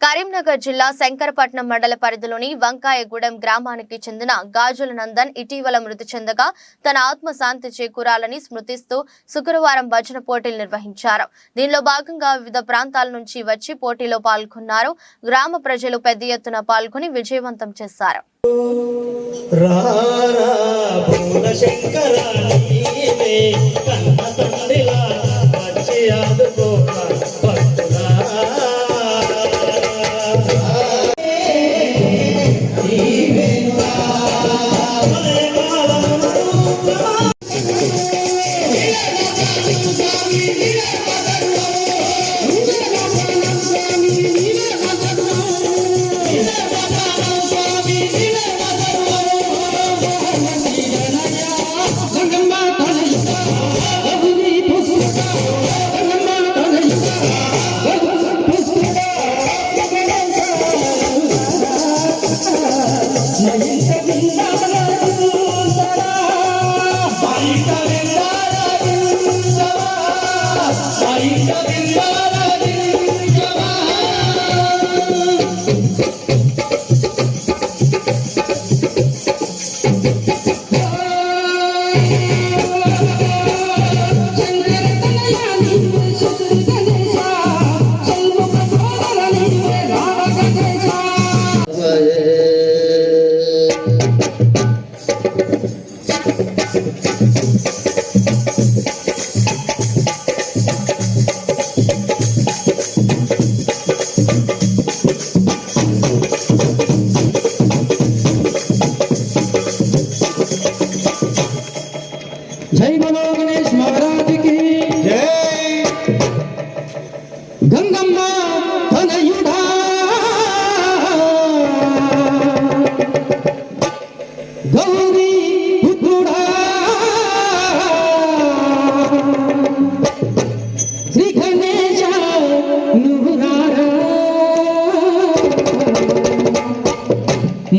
కరీంనగర్ జిల్లా శంకరపట్నం మండల పరిధిలోని వంకాయగూడెం గ్రామానికి చెందిన గాజుల నందన్ ఇటీవల మృతి చెందగా తన ఆత్మశాంతి చేకూరాలని స్మృతిస్తూ శుక్రవారం భజన పోటీలు నిర్వహించారు. దీనిలో భాగంగా వివిధ ప్రాంతాల నుంచి వచ్చి పోటీలో పాల్గొన్నారు. గ్రామ ప్రజలు పెద్ద ఎత్తున పాల్గొని విజయవంతం చేశారు. Amen.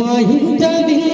மகிழ்ந்தவில்லை